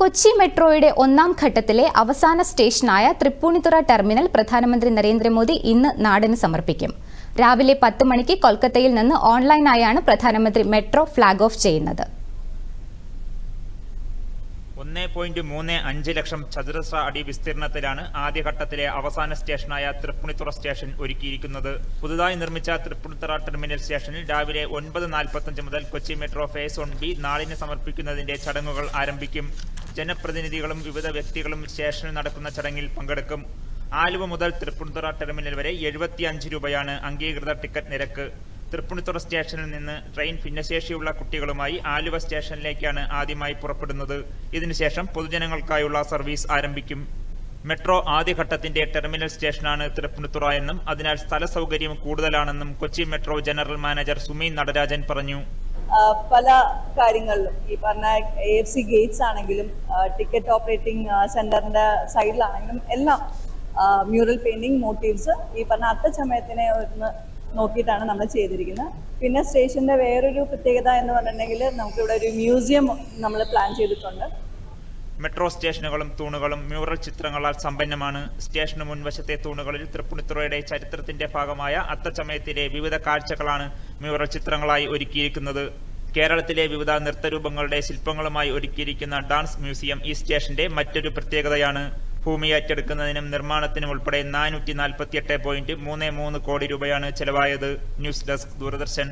കൊച്ചി മെട്രോയുടെ ഒന്നാം ഘട്ടത്തിലെ അവസാന സ്റ്റേഷനായ തൃപ്പൂണിത്തുറ ടെർമിനൽ പ്രധാനമന്ത്രി നരേന്ദ്രമോദി ഇന്ന് നാടിന് സമർപ്പിക്കും. രാവിലെ പത്ത് മണിക്ക് കൊൽക്കത്തയിൽ നിന്ന് ഓൺലൈനായാണ് പ്രധാനമന്ത്രി മെട്രോ ഫ്ളാഗ് ഓഫ് ചെയ്യുന്നത്. ഒന്ന് പോയിന്റ് മൂന്ന് അഞ്ച് ലക്ഷം ചതുരശ്ര അടി വിസ്തീർണത്തിലാണ് ആദ്യഘട്ടത്തിലെ അവസാന സ്റ്റേഷനായ തൃപ്പൂണിത്തുറ സ്റ്റേഷൻ ഒരുക്കിയിരിക്കുന്നത്. പുതുതായി നിർമ്മിച്ച തൃപ്പൂണിത്തുറ ടെർമിനൽ സ്റ്റേഷനിൽ രാവിലെ ഒൻപത് നാൽപ്പത്തഞ്ച് മുതൽ Kochi metro phase one B നാളിന് സമർപ്പിക്കുന്നതിന്റെ ചടങ്ങുകൾ ആരംഭിക്കും. ജനപ്രതിനിധികളും വിവിധ വ്യക്തികളും സ്റ്റേഷനിൽ നടക്കുന്ന ചടങ്ങിൽ പങ്കെടുക്കും. ആലുവ മുതൽ തൃപ്പൂണിത്തുറ ടെർമിനൽ വരെ എഴുപത്തിയഞ്ച് രൂപയാണ് അംഗീകൃത ടിക്കറ്റ് നിരക്ക്. തൃപ്പൂണിത്തുറ സ്റ്റേഷനിൽ നിന്ന് ട്രെയിൻ ഭിന്നശേഷിയുള്ള കുട്ടികളുമായി ആലുവ സ്റ്റേഷനിലേക്കാണ് ആദ്യമായി പുറപ്പെടുന്നത്. ഇതിനുശേഷം പൊതുജനങ്ങൾക്കായുള്ള സർവീസ് ആരംഭിക്കും. മെട്രോ ആദ്യഘട്ടത്തിന്റെ ടെർമിനൽ സ്റ്റേഷനാണ് തൃപ്പൂണിത്തുറ എന്നും അതിനാൽ സ്ഥല സൗകര്യം കൂടുതലാണെന്നും Kochi metro general manager Sumeen Natarajan പറഞ്ഞു. പല കാര്യങ്ങളിലും. ഈ പറഞ്ഞ എ എഫ് സി ഗേറ്റ്സ് ആണെങ്കിലും ടിക്കറ്റ് ഓപ്പറേറ്റിംഗ് സെന്ററിന്റെ സൈഡിലാണെങ്കിലും എല്ലാം മ്യൂറൽ പെയിന്റിംഗ് മോട്ടീവ്സ് ഈ പറഞ്ഞ അത്തച്ചമയത്തിനെ ഒന്ന് നോക്കിയിട്ടാണ് നമ്മൾ ചെയ്തിരിക്കുന്നത്. പിന്നെ സ്റ്റേഷന്റെ വേറൊരു പ്രത്യേകത എന്ന് പറഞ്ഞിട്ടുണ്ടെങ്കിൽ നമുക്കിവിടെ ഒരു മ്യൂസിയം നമ്മൾ പ്ലാൻ ചെയ്തിട്ടുണ്ട്. മെട്രോ സ്റ്റേഷനുകളും തൂണുകളും മ്യൂറൽ ചിത്രങ്ങളാൽ സമ്പന്നമാണ്. സ്റ്റേഷന് മുൻവശത്തെ തൂണുകളിൽ തൃപ്പുണിത്തുറയുടെ ചരിത്രത്തിന്റെ ഭാഗമായ അത്തച്ചമയത്തിലെ വിവിധ കാഴ്ചകളാണ് മ്യൂറൽ ചിത്രങ്ങളായി ഒരുക്കിയിരിക്കുന്നത്. കേരളത്തിലെ വിവിധ നൃത്തരൂപങ്ങളുടെ ശില്പങ്ങളുമായി ഒരുക്കിയിരിക്കുന്ന ഡാൻസ് മ്യൂസിയം ഈ സ്റ്റേഷന്റെ മറ്റൊരു പ്രത്യേകതയാണ്. ഭൂമി ഏറ്റെടുക്കുന്നതിനും നിർമ്മാണത്തിനും ഉൾപ്പെടെ നാനൂറ്റി നാൽപ്പത്തിയെട്ട് പോയിന്റ് മൂന്ന് മൂന്ന് കോടി രൂപയാണ് ചെലവായത്. News desk Doordarshan.